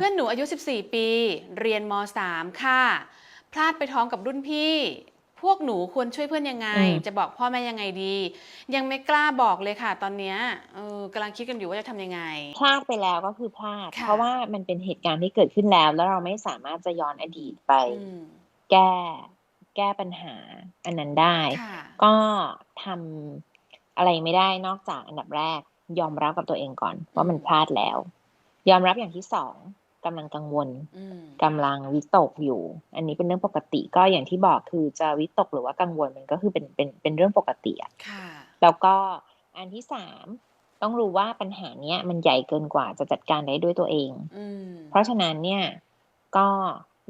เพื่อนหนูอายุ 14 ปี เรียนม .3 ค่ะ พลาดไปท้องกับรุ่นพี่ พวกหนูควรช่วยเพื่อนยังไงอืมจะบอกพ่อแม่ยังไงดี ยังไม่กล้าบอกเลยค่ะ ตอนเนี้ยเออกำลังคิดกันอยู่ว่าจะทำยังไง พลาดไปแล้วก็คือพลาด ค่ะ เพราะว่ามันเป็นเหตุการณ์ที่เกิดขึ้นแล้ว แล้วเราไม่สามารถจะย้อนอดีตไป อืมแก้แก้ปัญหาอันนั้นได้ ค่ะก็ทำอะไรไม่ได้นอกจากอันดับแรก ยอมรับกับตัวเองก่อนว่ามันพลาดแล้ว ยอมรับอย่างที่สอง กำลังกังวลอืมกำลังวิตกอยู่ อันนี้เป็นเรื่องปกติก็อย่างที่บอกคือจะวิตกหรือว่ากังวลมันก็คือเป็นเป็นเป็นเรื่องปกติอะค่ะแล้วก็อันที่สามต้องรู้ว่าปัญหาเนี้ยมันใหญ่เกินกว่าจะจัดการได้ด้วยตัวเองอืมเพราะฉะนั้นเนี่ยก็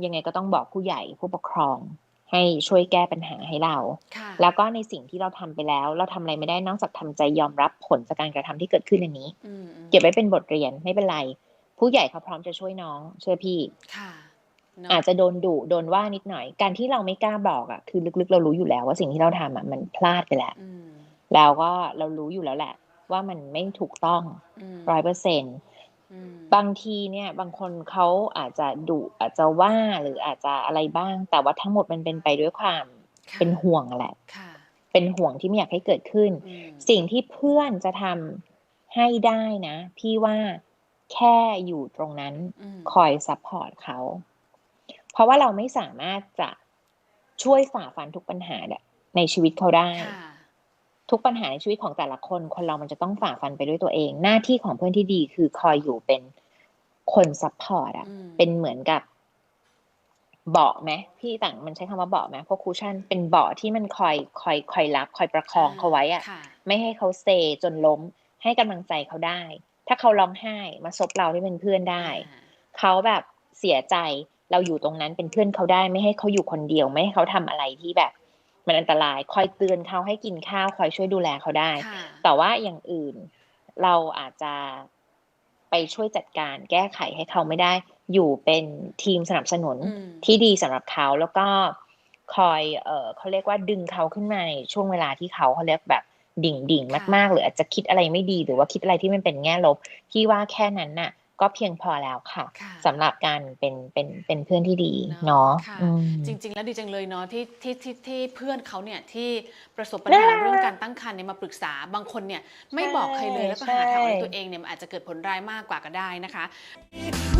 ยังไงก็ต้องบอกผู้ใหญ่ผู้ปกครอง ให้ช่วยแก้ปัญหาให้เราค่ะแล้วก็ในสิ่งที่เราทำไปแล้ว เราทำอะไรไม่ได้นอกจากทำใจยอมรับผลจากการกระทำที่เกิดขึ้นอันนี้อืมอืมเก็บไว้เป็นบทเรียนไม่เป็นไร ผู้ใหญ่เขาพร้อมจะช่วยน้องเชื่อพี่ค่ะเนะอาจจะโดนดุโดนว่านิดหน่อย การที่เราไม่กล้าบอกอะคือลึกๆ เรารู้อยู่แล้วว่าสิ่งที่เราทำอะมันพลาดไปแล้วอืมแล้วก็เรารู้อยู่แล้วแหละ ว่ามันไม่ถูกต้องอืมร้อยเปอร์เซ็นอืมบางทีเนี่ย บางคนเขาอาจจะดุอาจจะว่าหรืออาจจะอะไรบ้าง แต่ว่าทั้งหมดมันเป็นไปด้วยความค่ะเป็นห่วงแหละค่ะเป็นห่วงที่ไม่อยากให้เกิดขึ้นอืมสิ่งที่เพื่อนจะทำให้ได้นะ พี่ว่า แค่อยู่ตรงนั้นอืมคอยซัพพอร์ตเขา เพราะว่าเราไม่สามารถจะช่วยฝ่าฟันทุกปัญหาในชีวิตเขาได้ค่ะทุกปัญหาในชีวิตของแต่ละคน คนเรามันจะต้องฝ่าฟันไปด้วยตัวเอง หน้าที่ของเพื่อนที่ดีคือคอยอยู่เป็นคนซัพพอร์ตอะอืมเป็นเหมือนกับเบาะไหมพี่ต่างมันใช้คำว่าเบาะไหมพวกคูชั่นเป็นเบาะที่มันคอยคอยคอยรับ คอยประคองเขาไว้อะค่ะไม่ให้เขาเซจนล้ม ให้กำลังใจเขาได้ ถ้าเขาร้องไห้มาซบเราที่เป็นเพื่อนได้อ่าเขาแบบเสียใจเราอยู่ตรงนั้นเป็นเพื่อนเขาได้ไม่ให้เขาอยู่คนเดียวไม่ให้เขาทำอะไรที่แบบ มันอันตรายคอยเตือนเขาให้กินข้าวคอยช่วยดูแลเขาได้ค่ะแต่ว่าอย่างอื่นเราอาจจะไปช่วยจัดการแก้ไขให้เขาไม่ได้ อยู่เป็นทีมสนับสนุนอืมที่ดีสำหรับเขาแล้วก็คอย เออเขาเรียกว่าดึงเขาขึ้นมาในช่วงเวลาที่เขาเขาเรียกแบบ ดิ่งดิ่งๆมากๆ หรืออาจจะคิดอะไรไม่ดีหรือว่าคิดอะไรที่มันเป็นแง่ลบที่ว่าแค่นั้นน่ะก็เพียงพอแล้วค่ะค่ะสำหรับการเป็นเป็นเป็นเพื่อนที่ดีเนาะเนาะค่ะอืมจริง ๆ แล้วดีจังเลยเนาะที่ที่ที่ที่เพื่อนเขาเนี่ยที่ประสบปัญหาน่าเรื่องการตั้งครรภ์เนี่ยมาปรึกษาบางคนเนี่ยไม่บอกใครเลยแล้วก็หาทางออกให้ตัวเองเนี่ยมันอาจจะเกิดผลร้ายมากกว่าก็ได้นะคะรักคืออะไร